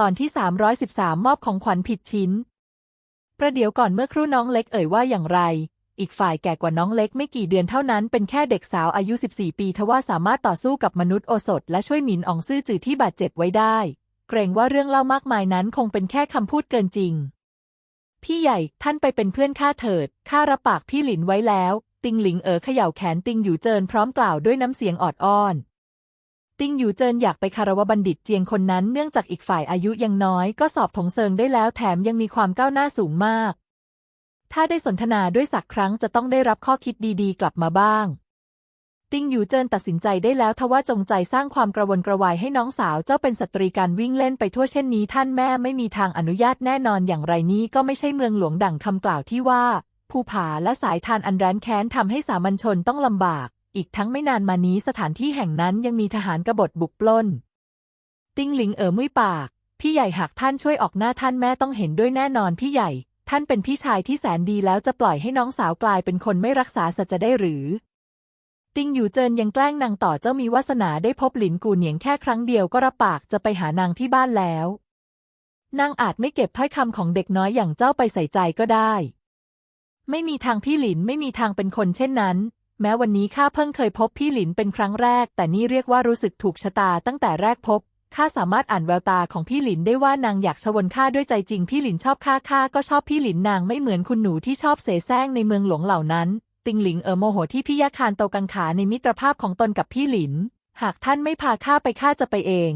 ตอนที่ 313 มอบของขวัญผิดชิ้น ประเดี๋ยวก่อนเมื่อครู่น้องเล็กเอ่ยว่าอย่างไร อีกฝ่ายแก่กว่าน้องเล็กไม่กี่เดือนเท่านั้นเป็นแค่เด็กสาวอายุ 14 ปีทว่าสามารถต่อสู้กับมนุษย์โอสถและช่วยหมินอองซื่อจือที่บาดเจ็บไว้ได้ เกรงว่าเรื่องเล่ามากมายนั้นคงเป็นแค่คำพูดเกินจริง พี่ใหญ่ท่านไปเป็นเพื่อนข้าเถิดข้ารับปากพี่หลินไว้แล้ว ติงหลิงเอ๋อเขย่าแขนติงอยู่เจินพร้อมกล่าวด้วยน้ำเสียงออดอ้อน ติ้งอยู่เจินอยากไปคารวะบัณฑิตเจียงคนนั้นเนื่องจากอีกฝ่ายอายุยังน้อย ก็สอบถงเซิงได้แล้วแถมยังมีความก้าวหน้าสูงมาก ถ้าได้สนทนาด้วยสักครั้งจะต้องได้รับข้อคิดดีๆ กลับมาบ้าง ติ้งอยู่เจินตัดสินใจได้แล้วทว่าจงใจสร้างความกระวนกระวายให้น้องสาวเจ้าเป็นสตรีการวิ่งเล่นไปทั่วเช่นนี้ท่านแม่ไม่มีทางอนุญาตแน่นอนอย่างไรนี้ก็ไม่ใช่เมืองหลวงดั่งคำกล่าวที่ว่าภูผาและสายทานอันแร้นแค้นทำให้สามัญชนต้องลำบาก อีกทั้งไม่นานมานี้สถานที่แห่งนั้นยังมีทหารกบฏบุกปล้น ติ้งหลิงเอ๋อมุ้ยปาก พี่ใหญ่หากท่านช่วยออกหน้าท่านแม่ต้องเห็นด้วยแน่นอนพี่ใหญ่ ท่านเป็นพี่ชายที่แสนดีแล้วจะปล่อยให้น้องสาวกลายเป็นคนไม่รักษาสัจจะได้หรือ ติ้งอยู่เจินยังแกล้งนางต่อเจ้ามีวาสนาได้พบหลินกูเหนียงแค่ครั้งเดียวก็รับปากจะไปหานางที่บ้านแล้วนางอาจไม่เก็บถ้อยคำของเด็กน้อยอย่างเจ้าไปใส่ใจก็ได้ ไม่มีทางพี่หลินไม่มีทางเป็นคนเช่นนั้น แม้วันนี้ข้าเพิ่งเคยพบพี่หลินเป็นครั้งแรก แต่นี่เรียกว่ารู้สึกถูกชะตาตั้งแต่แรกพบข้าสามารถอ่านแววตาของพี่หลินได้ว่านางอยากชวนข้าด้วยใจจริงพี่หลินชอบข้าข้าก็ชอบพี่หลินนางไม่เหมือนคุณหนูที่ชอบเสแสร้งในเมืองหลวงเหล่านั้น ติงหลิงเออโมโหที่พี่ยาคารโตกังขาในมิตรภาพของตนกับพี่หลิน หากท่านไม่พาข้าไปข้าจะไปเอง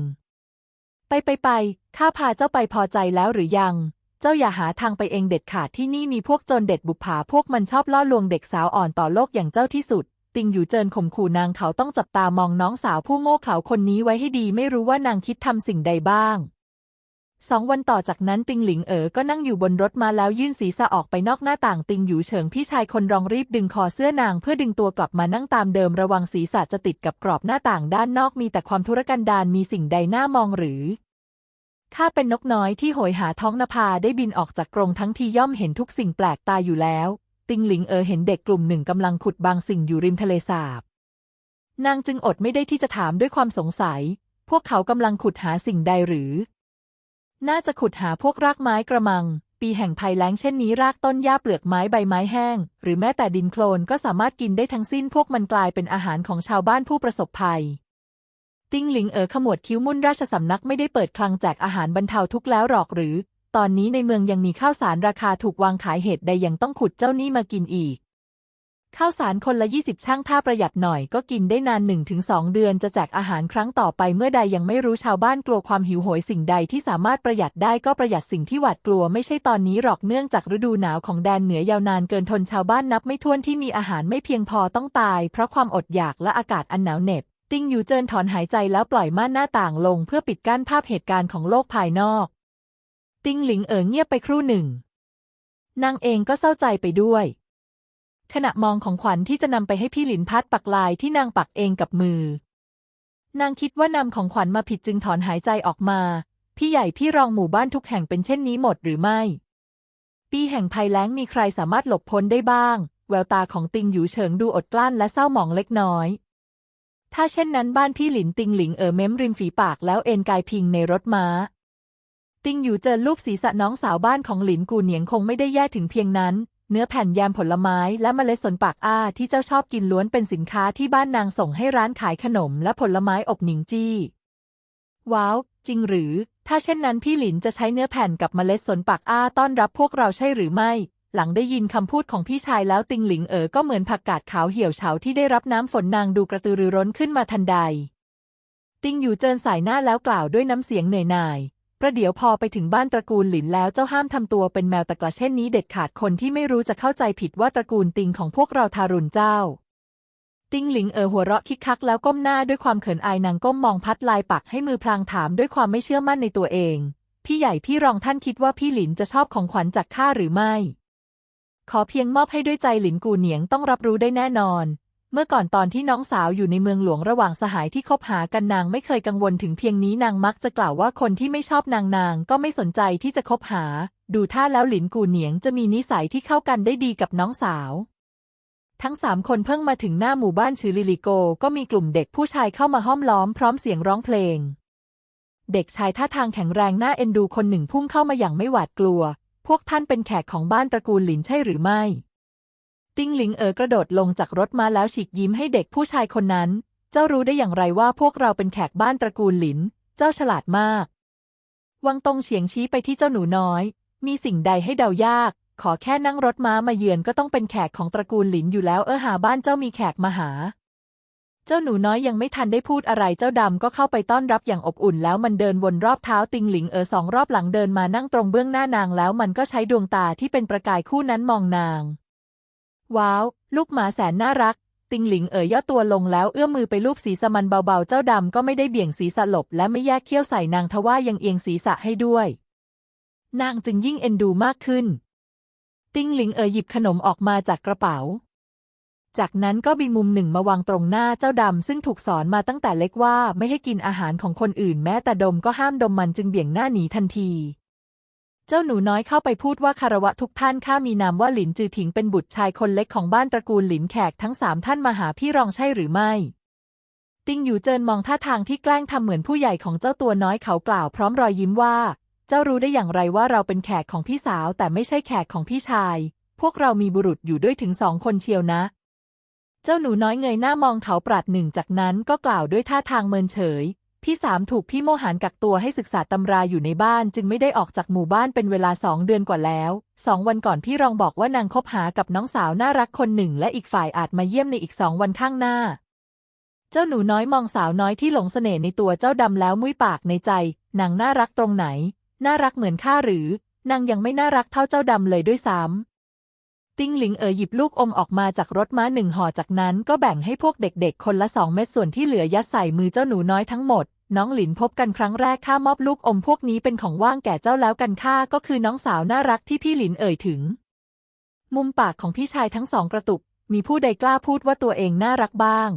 ไปไปไปข้าพาเจ้าไปพอใจแล้วหรือยัง เจ้าอย่าหาทางไปเองเด็ดขาดที่นี่มีพวกโจรเด็ดบุปผาพวกมันชอบล่อลวงเด็กสาวอ่อนต่อโลกอย่างเจ้าที่สุด ติงอยู่เจินข่มขู่นางเขาต้องจับตามองน้องสาวผู้โง่เขลาคนนี้ไว้ให้ดีไม่รู้ว่านางคิดทำสิ่งใดบ้างสองวันต่อจากนั้นติงหลิงเอ๋อก็นั่งอยู่บนรถมาแล้วยื่นศีรษะออกไปนอกหน้าต่างติงอยู่เฉิงพี่ชายคนรองรีบดึงคอเสื้อนางเพื่อดึงตัวกลับมานั่งตามเดิมระวังศีรษะจะติดกับกรอบหน้าต่างด้านนอกมีแต่ความทุรกันดารมีสิ่งใดน่ามองหรือ ข้าเป็นนกน้อยที่โหยหาท้องนภาได้บินออกจากกรงทั้งทีย่อมเห็นทุกสิ่งแปลกตาอยู่แล้ว ติงหลิงเอ๋อเห็นเด็กกลุ่มหนึ่งกำลังขุดบางสิ่งอยู่ริมทะเลสาบ นางจึงอดไม่ได้ที่จะถามด้วยความสงสัย พวกเขากำลังขุดหาสิ่งใดหรือ น่าจะขุดหาพวกรากไม้กระมัง ปีแห่งภัยแล้งเช่นนี้รากต้นหญ้าเปลือกไม้ใบไม้แห้ง หรือแม้แต่ดินโคลนก็สามารถกินได้ทั้งสิ้นพวกมันกลายเป็นอาหารของชาวบ้านผู้ประสบภัย ติ้งหลิงเอ๋อขมวดคิ้วมุ่นราชสำนักไม่ได้เปิดคลังแจกอาหารบรรเทาทุกข์แล้วหรอกหรือ ตอนนี้ในเมืองยังมีข้าวสารราคาถูกวางขายเหตุใดยังต้องขุดเจ้านี่มากินอีก ข้าวสารคนละ20ช่างถ้าประหยัดหน่อยก็กินได้นาน1-2เดือนจะแจกอาหารครั้งต่อไปเมื่อใดยังไม่รู้ชาวบ้านกลัวความหิวโหยสิ่งใดที่สามารถประหยัดได้ก็ประหยัดสิ่งที่หวาดกลัวไม่ใช่ตอนนี้หรอกเนื่องจากฤดูหนาวของแดนเหนือยาวนานเกินทนชาวบ้านนับไม่ถ้วนที่มีอาหารไม่เพียงพอต้องตาย เพราะความอดอยากและอากาศอันหนาวเหน็บ ติ้งอยู่เจินถอนหายใจแล้วปล่อยม่านหน้าต่างลงเพื่อปิดกั้นภาพเหตุการณ์ของโลกภายนอก ติ้งหลิงเอ๋อเงียบไปครู่หนึ่ง นางเองก็เศร้าใจไปด้วย ขณะมองของขวัญที่จะนำไปให้พี่หลินพัดปักลายที่นางปักเองกับมือ นางคิดว่านำของขวัญมาผิดจึงถอนหายใจออกมา พี่ใหญ่พี่รองหมู่บ้านทุกแห่งเป็นเช่นนี้หมดหรือไม่ ปีแห่งภัยแล้งมีใครสามารถหลบพ้นได้บ้าง แววตาของติงหยูเฉิงดูอดกลั้นและเศร้าหมองเล็กน้อย ถ้าเช่นนั้นบ้านพี่หลินติงหลิงเอ๋อเม้มริมฝีปากแล้วเอนกายพิงในรถม้า ติงอยู่เจอรูปศีรษะน้องสาวบ้านของหลินกูเหนียงคงไม่ได้แย่ถึงเพียงนั้น เนื้อแผ่นแยมผลไม้และเมล็ดสนปากอ้าที่เจ้าชอบกินล้วนเป็นสินค้าที่บ้านนางส่งให้ร้านขายขนมและผลไม้อบหนิงจี้ ว้าว จริงหรือ ถ้าเช่นนั้นพี่หลินจะใช้เนื้อแผ่นกับเมล็ดสนปากอ้าต้อนรับพวกเราใช่หรือไม่ หลังได้ยินคำพูดของพี่ชายแล้วติงหลิงเอ๋อก็เหมือนผักกาดขาวเหี่ยวเฉาที่ได้รับน้ำฝนนางดูกระตือรือร้นขึ้นมาทันใด ติงอยู่เจินสายหน้าแล้วกล่าวด้วยน้ำเสียงเหนื่อยหน่ายประเดี๋ยวพอไปถึงบ้านตระกูลหลินแล้วเจ้าห้ามทำตัวเป็นแมวตะกละเช่นนี้เด็ดขาดคนที่ไม่รู้จะเข้าใจผิดว่าตระกูลติงของพวกเราทารุณเจ้า ติงหลิงเอ๋อหัวเราะคิกคักแล้วก้มหน้าด้วยความเขินอายนางก้มมองพัดลายปักให้มือพลางถามด้วยความไม่เชื่อมั่นในตัวเอง พี่ใหญ่พี่รองท่านคิดว่าพี่หลินจะชอบของขวัญจากข้าหรือไม่ ขอเพียงมอบให้ด้วยใจหลินกูเหนียงต้องรับรู้ได้แน่นอน เมื่อก่อนตอนที่น้องสาวอยู่ในเมืองหลวงระหว่างสหายที่คบหากันนางไม่เคยกังวลถึงเพียงนี้นางมักจะกล่าวว่าคนที่ไม่ชอบนางนางก็ไม่สนใจที่จะคบหา ดูท่าแล้วหลินกูเหนียงจะมีนิสัยที่เข้ากันได้ดีกับน้องสาว ทั้งสามคนเพิ่งมาถึงหน้าหมู่บ้านชื่อลิลิโก ก็มีกลุ่มเด็กผู้ชายเข้ามาห้อมล้อมพร้อมเสียงร้องเพลงเด็กชายท่าทางแข็งแรงน่าเอ็นดูคนหนึ่งพุ่งเข้ามาอย่างไม่หวาดกลัว พวกท่านเป็นแขกของบ้านตระกูลหลินใช่หรือไม่ ติ้งหลิงเอ๋อกระโดดลงจากรถมาแล้วฉีกยิ้มให้เด็กผู้ชายคนนั้น เจ้ารู้ได้อย่างไรว่าพวกเราเป็นแขกบ้านตระกูลหลิน เจ้าฉลาดมาก วังตงเฉียงชี้ไปที่เจ้าหนูน้อย มีสิ่งใดให้เดายาก ขอแค่นั่งรถม้ามาเยือนก็ต้องเป็นแขกของตระกูลหลินอยู่แล้วเออหาบ้านเจ้ามีแขกมาหา เจ้าหนูน้อยยังไม่ทันได้พูดอะไรเจ้าดำก็เข้าไปต้อนรับอย่างอบอุ่นแล้วมันเดินวนรอบเท้าติงหลิงเออสองรอบหลังเดินมานั่งตรงเบื้องหน้านางแล้วมันก็ใช้ดวงตาที่เป็นประกายคู่นั้นมองนาง ว้าว ลูกหมาแสนน่ารัก ติงหลิงเอ๋ยย่อตัวลงแล้วเอื้อมมือไปลูบศีรษะมันเบาๆ เจ้าดำก็ไม่ได้เบี่ยงศีรษะหลบและไม่แยกเขี้ยวใส่นางทว่ายังเอียงศีรษะให้ด้วย นางจึงยิ่งเอ็นดูมากขึ้น ติงหลิงเอ๋ยหยิบขนมออกมาจากกระเป๋า จากนั้นก็บีมุมหนึ่งมาวางตรงหน้าเจ้าดำ ซึ่งถูกสอนมาตั้งแต่เล็กว่าไม่ให้กินอาหารของคนอื่นแม้แต่ดมก็ห้ามดมมันจึงเบี่ยงหน้าหนีทันที เจ้าหนูน้อยเข้าไปพูดว่าคารวะทุกท่านข้ามีนามว่าหลินจือถิงเป็นบุตรชายคนเล็กของบ้านตระกูลหลินแขกทั้งสามท่านมาหาพี่รองใช่หรือไม่ ติงอยู่เจินมองท่าทางที่แกล้งทำเหมือนผู้ใหญ่ของเจ้าตัวน้อยเขากล่าวพร้อมรอยยิ้มว่า เจ้ารู้ได้อย่างไรว่าเราเป็นแขกของพี่สาวแต่ไม่ใช่แขกของพี่ชาย พวกเรามีบุรุษอยู่ด้วยถึงสองคนเชียวนะ เจ้าหนูน้อยเงยหน้ามองเขาปราดหนึ่งจากนั้นก็กล่าวด้วยท่าทางเมินเฉย พี่สามถูกพี่โมหันกักตัวให้ศึกษาตำราอยู่ในบ้านจึงไม่ได้ออกจากหมู่บ้านเป็นเวลาสองเดือนกว่าแล้วสองวันก่อนพี่รองบอกว่านางคบหากับน้องสาวน่ารักคนหนึ่ง และอีกฝ่ายอาจมาเยี่ยมในอีกสองวันข้างหน้า เจ้าหนูน้อยมองสาวน้อยที่หลงเสน่ห์ในตัวเจ้าดำแล้วมุ้ยปากในใจนางน่ารักตรงไหน น่ารักเหมือนข้าหรือ นางยังไม่น่ารักเท่าเจ้าดำเลยด้วยซ้ำ ติ้งหลิงเอ๋ยหยิบลูกอมออกมาจากรถม้าหนึ่งห่อจากนั้นก็แบ่งให้พวกเด็กๆ คนละสองเม็ดส่วนที่เหลือยัดใส่มือเจ้าหนูน้อยทั้งหมด น้องหลินพบกันครั้งแรกข้ามอบลูกอมพวกนี้เป็นของว่างแก่เจ้าแล้วกันข้าก็คือน้องสาวน่ารักที่พี่หลินเอ่ยถึง มุมปากของพี่ชายทั้งสองกระตุก มีผู้ใดกล้าพูดว่าตัวเองน่ารักบ้าง